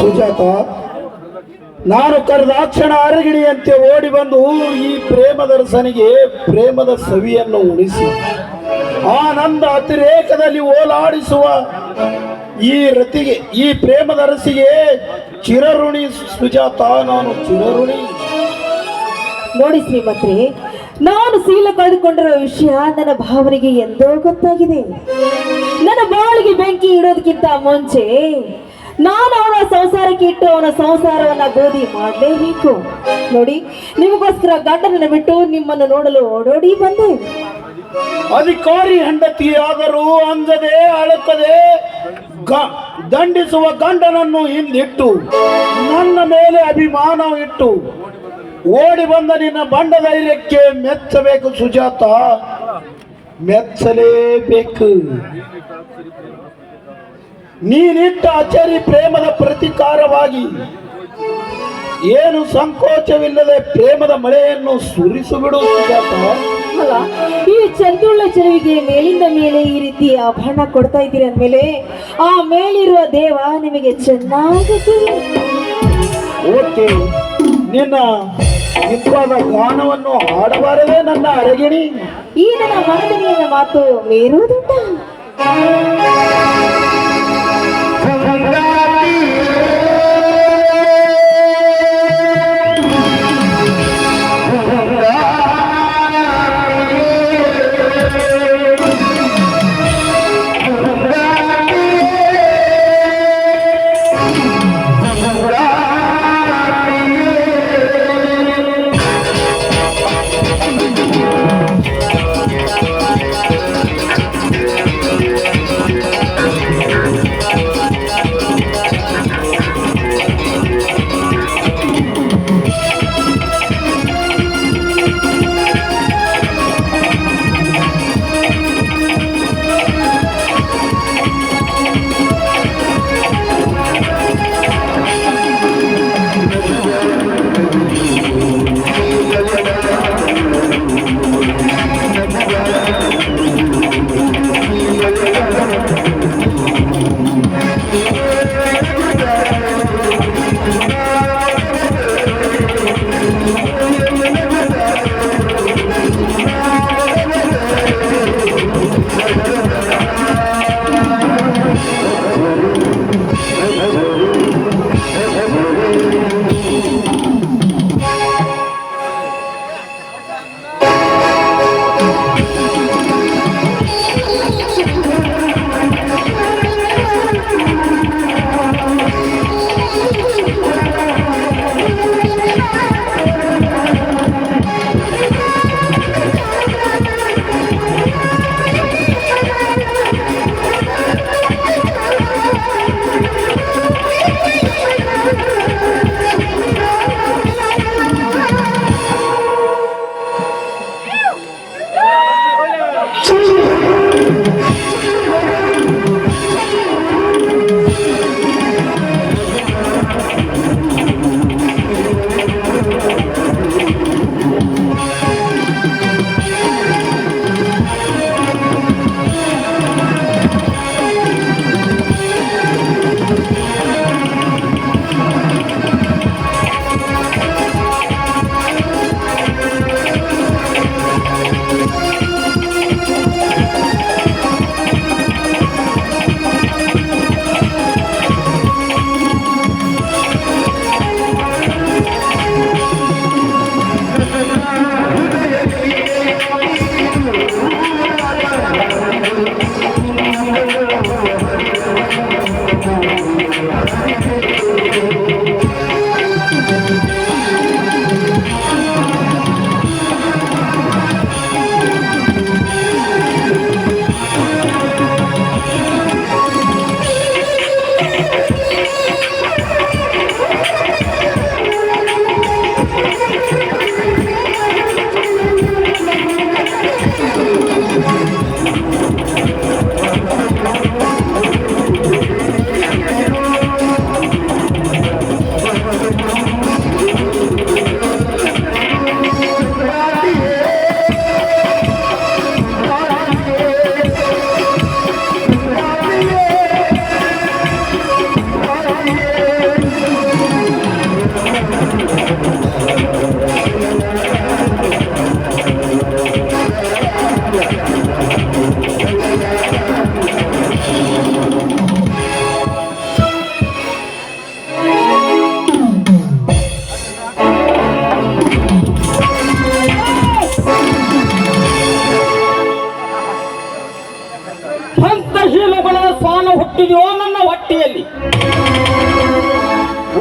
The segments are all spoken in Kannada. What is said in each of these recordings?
ಸುಜಾತ, ನಾನು ಕರೆದಾಕ್ಷಣ ಅರಗಿಣಿಯಂತೆ ಓಡಿ ಬಂದು ಈ ಪ್ರೇಮದ ರಸನಿಗೆ ಪ್ರೇಮದ ಸವಿಯನ್ನು ಉಳಿಸಿ ಆನಂದ ಅತಿರೇಕದಲ್ಲಿ ಓಲಾಡಿಸುವ ಈ ರತಿಗೆ, ಈ ಪ್ರೇಮದ ರಸಿಗೆ ಚಿರಋಣಿ ಸುಜಾತ, ನಾನು ಚಿರಋಣಿ. ನೋಡಿ ಶ್ರೀಮಂತ್ರಿ ನಾನು ಸೀಲ ಕಳೆದುಕೊಂಡಿರುವ ವಿಷಯ ನನ್ನ ಭಾವನೆಗೆ ಎಂದೋ ಗೊತ್ತಾಗಿದೆ. ನನ್ನ ಬಾಳಿಗೆ ಬೆಂಕಿ ಇಡೋದಕ್ಕಿಂತ ಮುಂಚೆ ನಾನು ಅವನ ಸಂಸಾರಕ್ಕೆ ಇಟ್ಟು ಅವನ ಸಂಸಾರವನ್ನ ಗೋಧಿ ಮಾಡಲೇಬೇಕು. ನೋಡಿ, ನಿಮಗೋಸ್ಕರ ಗಂಡನನ್ನು ಬಿಟ್ಟು ನಿಮ್ಮನ್ನು ನೋಡಲು ಓಡೋಡಿ ಬಂದೆ. ಅಧಿಕಾರಿ ಹೆಂಡತಿಯಾದರೂ ಅಂಜದೆ ಅಳುತ್ತದೆ ದಂಡಿಸುವ ಗಂಡನನ್ನು ಹಿಂದಿಟ್ಟು ನನ್ನ ಮೇಲೆ ಅಭಿಮಾನ ಇಟ್ಟು ಓಡಿ ಬಂದ ನಿನ್ನ ಬಂಡ ಧೈರ್ಯಕ್ಕೆ ಮೆಚ್ಚಬೇಕು ಸುಜಾತ. ಮೆಚ್ಚಲೇಬೇಕು. ನೀನಿಟ್ಟ ಅಚರಿ ಪ್ರೇಮದ ಪ್ರತಿಕಾರವಾಗಿ ಏನು ಸಂಕೋಚವಿಲ್ಲದೆ ಪ್ರೇಮದ ಮಳೆಯನ್ನು ಸುರಿಸುಬಿಡು ಸುಜಾತ. ಅಲ್ಲ ಈ ಚಂದುಳ್ಳ ಚೆಲುವಿಗೆ ಮೇಲಿಂದ ಮೇಲೆ ಈ ರೀತಿ ಆಭರಣ ಕೊಡ್ತಾ ಇದ್ದೀರಿ ಅಂದ್ಮೇಲೆ ಆ ಮೇಲಿರುವ ದೇವ ನಿಮಗೆ ಚೆನ್ನಾಗಿ ಓಕೆ ನಿನ್ನ ಇಬ್ಬಾದ ಗಾನವನ್ನು ಹಾಡಬಾರದೆ ನನ್ನ ಅರಗಿಣಿ ಈ ನನ್ನ ಮನದನಿಯ ಮಾತು ಮೇರುವುದುಂಟ?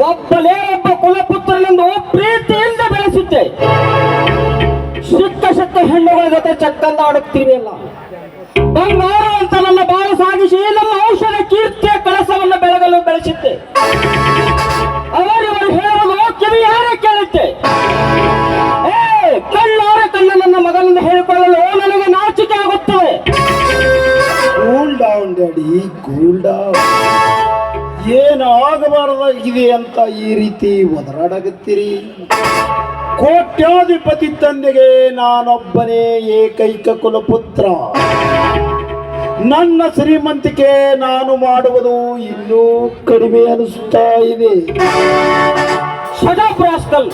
ಒಬ್ಬನೇ ಒಬ್ಬ ಕುಲಪುತ್ರನೆಂದು ಪ್ರೀತಿಯಿಂದ ಬೆಳೆಸಿದ್ದೆ ಸಿಕ್ಕ ಶಕ್ತ ಹೆಣ್ಣುಗಳ ಜೊತೆ ಚಕ್ಕಂದ ಆಡುತ್ತೀವಿಯಲ್ಲ ಬಂಗಾರ ಅಂತ ನನ್ನ ಬಾಳು ಸಾಗಿಸಿ ನಮ್ಮ ಔಷಧ ಕೀರ್ತಿಯ ಕಳಸವನ್ನು ಬೆಳಗಲು ಬೆಳೆಸಿದ್ದೆ ಅವರಿವರು ಹೇಳಲು ಕಿವಿಯಾರ ಕೇಳುತ್ತೆ ಆಗಬಾರದಾಗಿದೆ ಅಂತ ಈ ರೀತಿ ಒದರಾಡಗುತ್ತೀರಿ ಕೋಟ್ಯಾಧಿಪತಿ ತಂದೆಗೆ ನಾನೊಬ್ಬನೇ ಏಕೈಕ ಕುಲಪುತ್ರ. ನನ್ನ ಶ್ರೀಮಂತಿಕೆ ನಾನು ಮಾಡುವುದು ಇನ್ನೂ ಕಡಿಮೆ ಅನಿಸ್ತಾ ಇದೆ. ಸದಾಪ್ರಾಸ್ತಲ್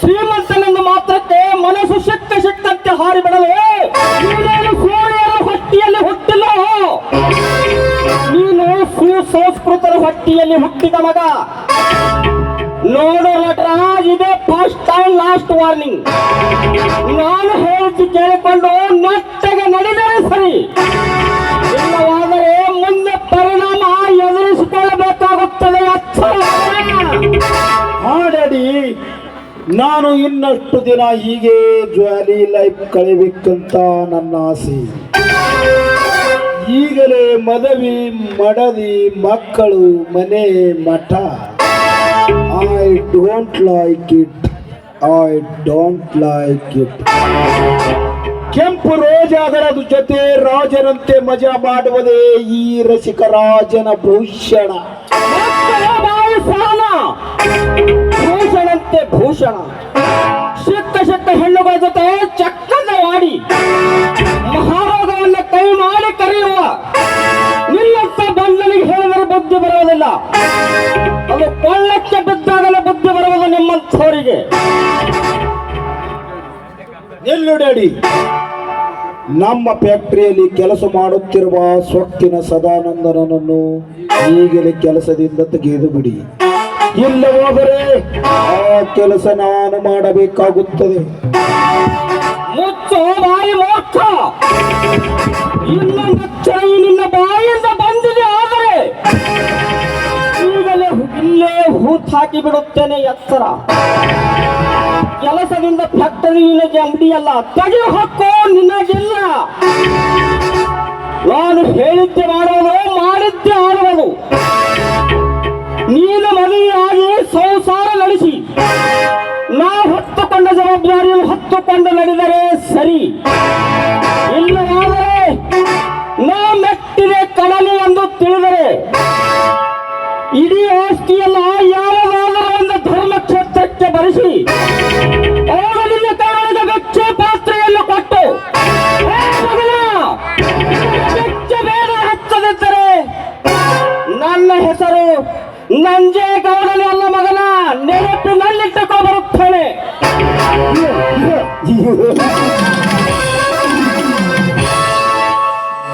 ಶ್ರೀಮಂತನನ್ನು ಶ್ರೀಮಂತನೆಂದು ಮಾತ್ರಕ್ಕೆ ಮನಸ್ಸು ಶಕ್ತಿ ಶಕ್ತಂತೆ ಹಾರಿ ಬಿಡಲು ನೀನೇನು ಸೂರ್ಯನ ಹೊಟ್ಟಿಯಲ್ಲಿ ಹೊಟ್ಟಿಯಲ್ಲಿ ಹುಟ್ಟಿದ ಮಗ. ನೋಡು ನಟರಾಜ್ ಇದೆ ಫಸ್ಟ್ ಟೈಮ್ ಲಾಸ್ಟ್ ವಾರ್ನಿಂಗ್ ನಾನು ಹೇಳ್ತಿ ಕೇಳಿಕೊಂಡು ನೆಟ್ಟಗೆ ನಡೆದರೆ ಸರಿ. ಇಲ್ಲವಾದರೆ ಮುಂದೆ ಪರಿಣಾಮ ಎದುರಿಸಿಕೊಳ್ಳಬೇಕಾಗುತ್ತದೆ ಹಾಡಡಿ, ನಾನು ಇನ್ನಷ್ಟು ದಿನ ಹೀಗೆ ಜ್ವಾಲಿ ಲೈಫ್ ಕಳಿಬೇಕಂತ ನನ್ನ ಆಸೆ. ಈಗಲೇ ಮದವಿ ಮಡದಿ ಮಕ್ಕಳು ಮನೆ ಮಠ. I don't like it I don't like it ಕೆಂಪು ರೋಜಾದರದ ಜೊತೆ ರಾಜನಂತೆ ಮಜಾ ಮಾಡುವುದೇ ಈ ರಸಿಕ ರಾಜನ ಭೂಷಣ. ಭೂಷಣಂತೆ ಭೂಷಣ. ಶಕ್ತ ಸಿಕ್ಕ ನಿಲ್ಲು ಡ್ಯಾಡಿ. ನಮ್ಮ ಫ್ಯಾಕ್ಟರಿಯಲ್ಲಿ ಕೆಲಸ ಮಾಡುತ್ತಿರುವ ಸ್ವತ್ತಿನ ಸದಾನಂದನನ್ನು ಈಗಲೇ ಕೆಲಸದಿಂದ ತೆಗೆದು ಬಿಡಿ. ಇಲ್ಲವಾದರೆ ಆ ಕೆಲಸ ನಾನು ಮಾಡಬೇಕಾಗುತ್ತದೆ. ಬಾಯಿಂದ ಬಂದಿದೆ ಆದರೆ ಈಗಲೇ ಇಲ್ಲೇ ಹೂತ್ ಹಾಕಿ ಬಿಡುತ್ತೇನೆ ಎತ್ತರ. ಕೆಲಸದಿಂದ ಫ್ಯಾಕ್ಟರಿ ನಿನಗೆ ಅಂಗಡಿಯಲ್ಲ ತೆಗೆದು ಹಕ್ಕು ನಿನಗಿಲ್ಲ. ನಾನು ಹೇಳಿದ್ದೆ ಮಾಡುವುದು ಮಾಡಿದ್ದೆ ಆಡುವುದು ನೀನು ಮನೆಯಾಗಿ ಸಂಸಾರ ನಡೆಸಿ. ನಾ ಹೊತ್ತುಕೊಂಡ ಜವಾಬ್ದಾರಿಯನ್ನು ಹೊತ್ತುಕೊಂಡು ನಡೆದರೆ ಸರಿ. ಇಲ್ಲವಾದರೆ ನಾ ಮೆಟ್ಟಿದೆ ಕಡಲು ಎಂದು ತಿಳಿದರೆ. ಇಡೀ ಆಸ್ತಿಯಲ್ಲ ಯಾವುದಾದರೂ ಒಂದು ಧರ್ಮಕ್ಷೇತ್ರಕ್ಕೆ ಬರೆಸಿ.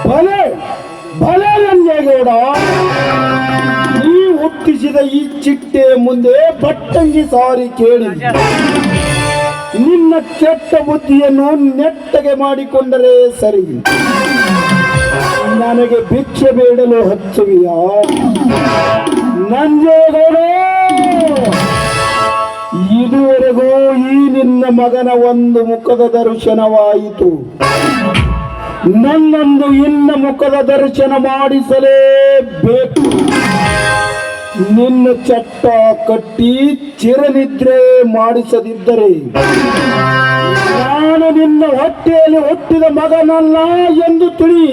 ಭಲೆ ಭಲೆ ನಂಜೇಗೌಡ ನೀ ಹುಟ್ಟಿಸಿದ ಈ ಚಿಟ್ಟೆ ಮುಂದೆ ಬಟ್ಟಂಗಿ ಸಾರಿ ಕೇಳಿ. ನಿನ್ನ ಕೆಟ್ಟ ಬುದ್ಧಿಯನ್ನು ನೆಟ್ಟಗೆ ಮಾಡಿಕೊಂಡರೆ ಸರಿ. ನನಗೆ ಭಿಕ್ಷೆ ಬೇಡಲು ಹಚ್ಚುವಿಯಾ? ನಂಜೇಗೌಡ, ಇದುವರೆಗೂ ಈ ಮಗನ ಒಂದು ಮುಖದ ದರ್ಶನವಾಯಿತು. ನನ್ನೊಂದು ಇನ್ನ ಮುಖದ ದರ್ಶನ ಮಾಡಿಸಲೇಬೇಕು. ನಿನ್ನ ಚಟ್ಟ ಕಟ್ಟಿ ಚಿರನಿದ್ರೆ ಮಾಡಿಸದಿದ್ದರೆ ನಾನು ನಿನ್ನ ಹೊಟ್ಟೆಯಲ್ಲಿ ಹುಟ್ಟಿದ ಮಗನಲ್ಲ ಎಂದು ತಿಳಿ